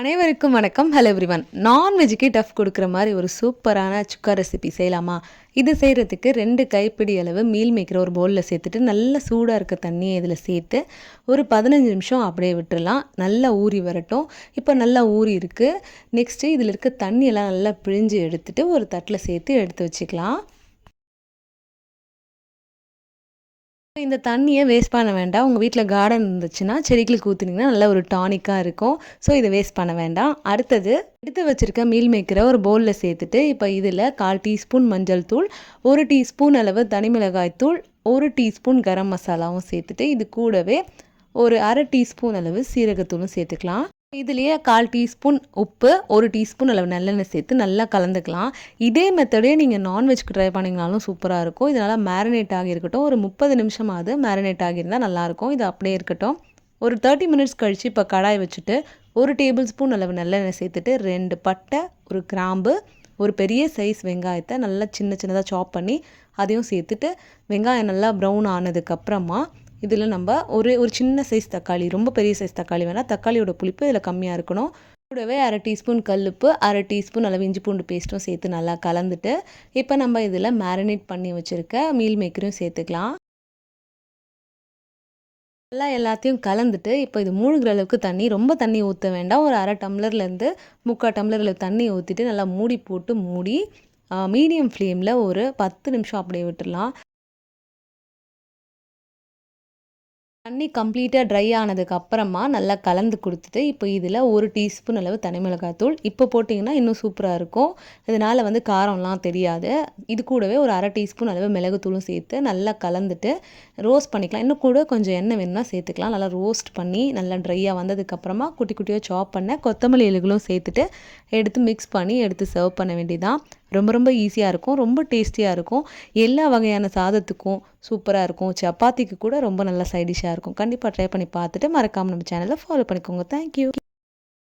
அனைவருக்கும் வணக்கம். Hello everyone நான்வெஜ்ஜுக்கு tough கொடுக்குற மாதிரி ஒரு சூப்பரான சுக்கா ரெசிபி செய்யலாமா? இது செய்கிறதுக்கு ரெண்டு கைப்பிடி அளவு மீல் மேய்க்கிற ஒரு பவுலில் சேர்த்துட்டு நல்ல சூடாக இருக்க தண்ணியை இதில் சேர்த்து ஒரு பதினஞ்சு நிமிஷம் அப்படியே விட்டுடலாம் நல்லா ஊறி வரட்டும். இப்போ நல்லா ஊறி இருக்குது நெக்ஸ்ட்டு இதில் இருக்க தண்ணியெல்லாம் நல்லா பிழிஞ்சு எடுத்துகிட்டு ஒரு தட்டில் சேர்த்து எடுத்து வச்சுக்கலாம். இந்த தண்ணியை வேஸ்ட் பண்ண வேண்டாம். உங்கள் வீட்டில் கார்டன் இருந்துச்சுன்னா செடிகளுக்கு ஊற்றுனீங்கன்னா நல்ல ஒரு டானிக்காக இருக்கும். ஸோ இதை வேஸ்ட் பண்ண வேண்டாம். அடுத்தது எடுத்து வச்சுருக்க மீல் மேக்கரை ஒரு பவுலில் சேர்த்துட்டு இப்போ இதில் கால் டீஸ்பூன் மஞ்சள் தூள் ஒரு டீஸ்பூன் அளவு தனி மிளகாய் தூள் ஒரு டீஸ்பூன் கரம் மசாலாவும் சேர்த்துட்டு இது கூடவே ஒரு அரை டீஸ்பூன் அளவு சீரகத்தூளும் சேர்த்துக்கலாம். இதுலேயே கால் டீஸ்பூன் உப்பு ஒரு டீஸ்பூன் அளவு நல்லெண்ணெய் சேர்த்து நல்லா கலந்துக்கலாம். இதே மெத்தடே நீங்கள் நான்வெஜ்க்கு ட்ரை பண்ணிங்கனாலும் சூப்பராக இருக்கும். இதனால் மேரினேட் ஆகியிருக்கட்டும் ஒரு முப்பது நிமிஷமாவது மேரினேட் ஆகியிருந்தால் நல்லாயிருக்கும் இது அப்படியே இருக்கட்டும். ஒரு தேர்ட்டி மினிட்ஸ் கழித்து இப்போ கடாய் வச்சுட்டு ஒரு டேபிள் ஸ்பூன் அளவு நல்லெண்ணெய் சேர்த்துட்டு ரெண்டு பட்டை ஒரு கிராம்பு ஒரு பெரிய சைஸ் வெங்காயத்தை நல்லா சின்ன சின்னதாக சாப் பண்ணி அதையும் சேர்த்துட்டு வெங்காயம் நல்லா ப்ரௌன் ஆனதுக்கப்புறமா இதில் நம்ம ஒரு ஒரு சின்ன சைஸ் தக்காளி ரொம்ப பெரிய சைஸ் தக்காளி வேணால் தக்காளியோட புளிப்பு இதில் கம்மியாக இருக்கணும். கூடவே அரை டீஸ்பூன் கல்லுப்பு அரை டீஸ்பூன் அளவு இஞ்சி பூண்டு பேஸ்ட்டும் சேர்த்து நல்லா கலந்துட்டு இப்போ நம்ம இதில் மேரினேட் பண்ணி வச்சுருக்க மீல் மேக்கரையும் சேர்த்துக்கலாம். நல்லா எல்லாத்தையும் கலந்துட்டு இப்போ இது மூழ்கிற அளவுக்கு தண்ணி ரொம்ப தண்ணி ஊற்ற வேண்டாம். ஒரு அரை டம்ளர்லேருந்து முக்கால் டம்ளரில் தண்ணி ஊற்றிட்டு நல்லா மூடி போட்டு மூடி மீடியம் ஃப்ளேமில் ஒரு பத்து நிமிஷம் அப்படியே விட்டுடலாம். தண்ணி கம்ப்ளீட்டாக ட்ரை ஆனதுக்கு அப்புறமா நல்லா கலந்து கொடுத்துட்டு இப்போ இதில் ஒரு டீஸ்பூன் அளவு தனி மிளகாத்தூள் இப்போ போட்டிங்கன்னா இன்னும் சூப்பராக இருக்கும். இதனால் வந்து காரம்லாம் தெரியாது. இது கூடவே ஒரு அரை டீஸ்பூன் அளவு மிளகுத்தூளும் சேர்த்து நல்லா கலந்துட்டு ரோஸ்ட் பண்ணிக்கலாம். இன்னும் கூட கொஞ்சம் எண்ணெய் வேணும்னா சேர்த்துக்கலாம். நல்லா ரோஸ்ட் பண்ணி நல்லா ட்ரையாக வந்ததுக்கப்புறமா குட்டி குட்டியாக சாப் பண்ண கொத்தமல்லி இலைகளும் சேர்த்துட்டு எடுத்து மிக்ஸ் பண்ணி எடுத்து சர்வ் பண்ண வேண்டியதான் ரொம்ப ரொம்ப ஈஸியாக இருக்கும். ரொம்ப டேஸ்டியாக இருக்கும். எல்லா வகையான சாதத்துக்கும் சூப்பராக இருக்கும். சப்பாத்திக்கு கூட ரொம்ப நல்ல சைடிஷாக இருக்கும். கண்டிப்பாக ட்ரை பண்ணி பார்த்துட்டு மறக்காமல் நம்ம சேனலை ஃபாலோ பண்ணிக்கோங்க. தேங்க்யூ